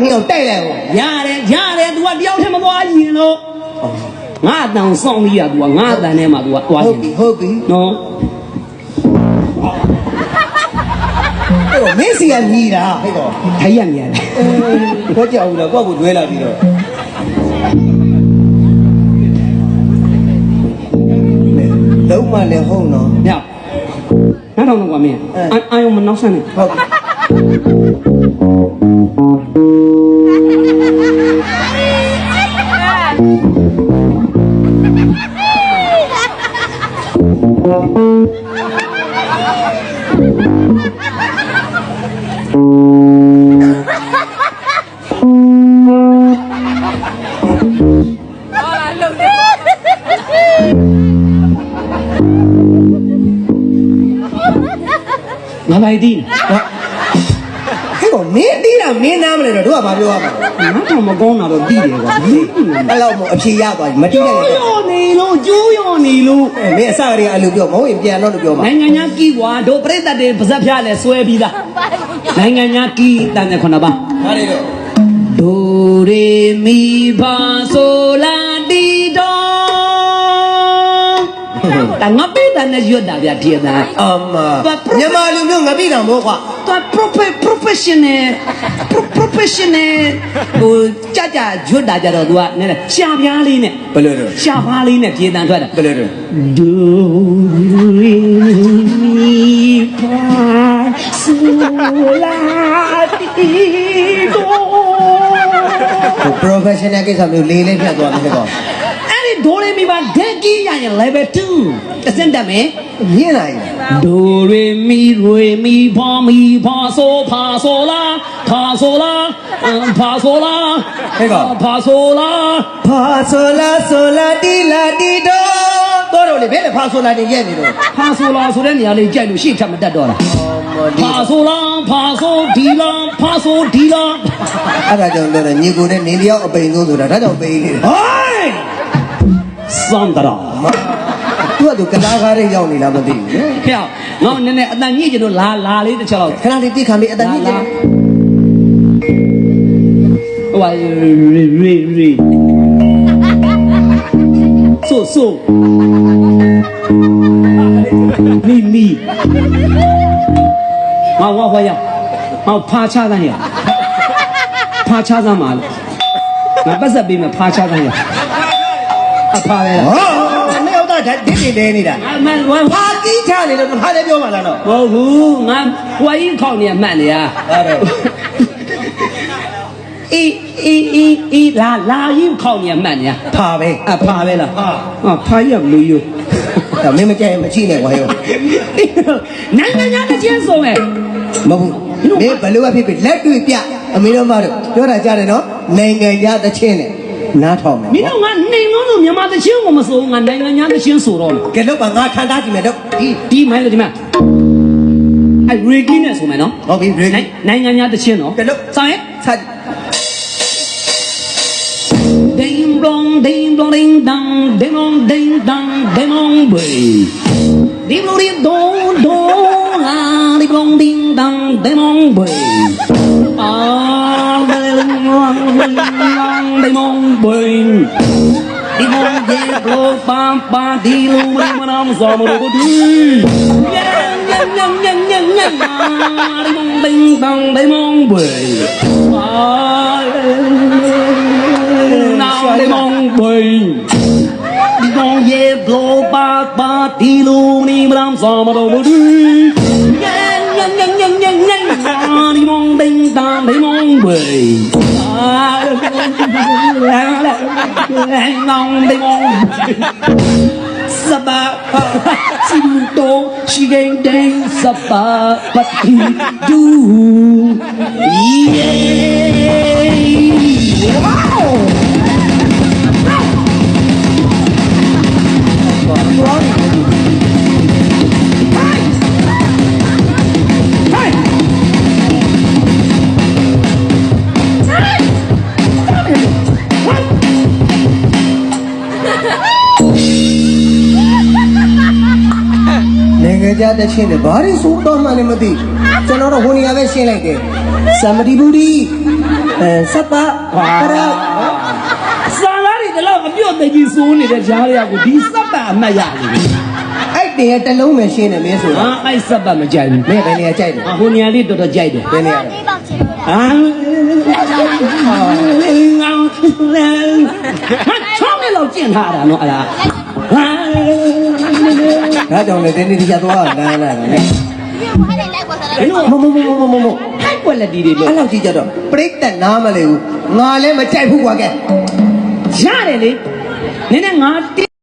နှစ်ယောက်တိုက်လိုက်ဟော ရတယ်ရတယ် तू ကတယောက်တည်းမသွားရင်လို့ငါအတန်စောင့်ပြီးရ तू ကငါအတန်ထဲမှာ तू ကသွား ဟု ရင်တ်ပြီဟုတ်ပြီ နော် အဲ့တော့မင်းစီကညီတာဟဲ့ကော ထိုင်ရမြန်တယ် ဘောကြောက်ဘူးလားကိုယ့်ကိုတွဲလာပြီးတော့လုံးမလည်းဟုတ်နော် ညနောက်တော့ကွာမင်းအာအာယုံမနောက်ဆန်းနဲ့ ဟုတ် Nanay din. မင်းတီးတာမင်းနားမလဲတော့တို့ကဘာပြောရမှာငါတော့မကောင်းတာတော့ပြီးတယ်ကွာအဲ့လောက်မို့အဖြေရသွားပြီမတီးကျိုးလိုက်တော့ရောနေလို့ကျိုးရောနေလို့မင်းအစကတည်းကအဲ့လိုပြောမဟုတ်ရင်ပြန်တော့လို့ပြောမှာနိုင်ငံညာကီကွာတို့ပြိတ္တတွေပါဇက်ဖျားလဲဆွဲပြီးသားနိုင်ငံညာကီတန်တဲ့ခုနပါဟာလေတော့ဒိုရေမီဖာဆိုလာတီတောတငါပိ တနဲ့ရွတ်တာဗျာဒီအသားအမမြန်မာလူမျိုးငါပြည်တာမို့ကွာသူ profe- professional pro- professional ဟိုကြကြရွတ်တာကြတော့ तू ကနည်းနည်းရှာပြားလေးနဲ့ဘယ်လိုတော့ရှာဖားလေးနဲ့ပြေးတန်ထွက်တာဘယ်လိုတော့ဒိုရေမီဖာဆိုလာတီတော professional ကိစ္စမျိုးလေးလေးဖြတ်သွားတယ်ဟဲ့ကောအဲ့ ဒီဒိုရေမီပါဒက်ကြီးရရင် level 2တစ်စင့်တက်မယ်မြင်လာရင်ဒိုရေမီရေမီဖာမီဖာဆိုဖာဆိုလာဖာဆိုလာအမ်ဖာဆိုလာဖာဆိုလာဖာဆိုလာဆိုလာတီလာတီတော့တော့တော့လေဘယ်နဲ့ဖာဆိုလာနေရဲ့နေတော့ဖာဆိုလာဆိုတဲ့နေရာလေးကြိုက်လို့ရှေ့ထပ်မတက်တော့တာဖာဆိုလာဖာဆိုဒီလာဖာဆိုဒီလာအဲ့ဒါကြောင့်တော့ညီကိုနဲ့နေလျောက်အပိန်ဆုံးဆိုတာဒါကြောင့်ပိန်နေတယ်ဟိုင်း စန္ဒရာသူကသူကလာကားလေးရောက်နေလားမသိဘူးနော်ခေငေါနည်းနည်းအတန်ညစ်ကျလို့လာလာလေးတစ်ချက်တော့ခဏလေးတိခံပြီးအတန်ကြီးကျဟိုဟာရေရေရေဆိုဆိုမီမီမဝဝရမဖာချသားရဖာချသားမှာလို့ငါပတ်ဆက်ပေးမယ်ဖာချသားရ အဖာပဲလားဟောနှစ်ယောက်သားဓာတ်ဒစ်နေနေနေတာအမန်ဝမ်ဖာကြီးချနေလို့တစ်ခါလေးပြောမှလားတော့ဟုတ်ဘူးငါဝိုင်းခေါင်းနေမှန်နေရအဲ့တော့အေးအေးအေးအေးလာလာရင်ခေါင်းနေမှန်နေရဖာပဲအဖာပဲလားဖာဟာဖာရမလို့ယူဒါမင်းမကြိုက်ရင်မချိနဲ့ကွာယောနိုင်ငံညာတစ်ချင်းဆုံးရဲ့မဟုတ်ဘူးမင်းဘလို့ဖြစ်ဖြစ်လက်တွေ့ပြအမေတို့မတို့ပြောတာကြားတယ်နော်နိုင်ငံသားတချင်းနဲ့ နားထောင်မယ်မင်းတို့ငါနေငုံလို့မြန်မာတစ်ချင်းကိုမစိုးငါနိုင်ငံညာတစ်ချင်းဆိုတော့ကဲလို့ပါငါခံထားကြည့်မယ်တော့ဒီဒီမိုင်းလို့ဒီမှာအဲရီကီနဲ့ဆိုမယ်နော်ဟုတ်ပြီ ready နိုင်ငံညာတစ်ချင်းနော်ကဲလို့ဆောင်ရဲ့ဆက် Ding dong ding dong ding dong ding dong ding dong ding dong bay. Ding dong ding dong dong la ding dong ding dong ding dong bay. Ah ding dong ding dong ding dong bay. Ding dong bang. He wanna get blow bam bam mà when I'm some of the Yang yang yang yang yang yang Đi mong bình bong đi mong bình Nào đi mong bình Đi con dê blow đi bam deal when I'm some of đi. Malambing Saba Sinto Shigeng deng Sa papatidu Yay Wow. Sapa But he do Yeah Wow နိုင်ငံသားတချင်းနဲ့ဘာတွေဆိုတော့မှလည်းမသိကျွန်တော်တို့ဟိုနေရာပဲရှင်းလိုက်တယ်စမတီဘူးဒီအဲစပ်ပါပရစာသားတွေတော့အပြုတ်သိကြီးစိုးနေတဲ့ဂျားတွေကကိုဒီစက်ပတ်အမှတ်ရနေပြီအဲ့တင်ရဲ့တစ်လုံးပဲရှင်းတယ်မင်းဆိုဟာတော့အဲ့စက်ပတ်မကြိုက်ဘူးမင်းဘယ်နေရာကြိုက်လဲဟိုနေရာလေးတော်တော်ကြိုက်တယ်ဘယ်နေရာလဲဟာငါချောင်းလေးလောက်ကျင်ထားတာနော်အလားဟာ ဒါကြောင့်လည်းဒီနေ့ဒီချသွားလမ်းလာတာလေဘယ်လိုမမမမမမဟိုက်ကွက်လက်တီတွေလို့အဲ့လောက်ကြီးကြတော့ပြိတ္တနားမလဲဘူးငါလည်းမကြိုက်ဘူးကွာကဲရတယ်လေနည်းနည်းငါတိ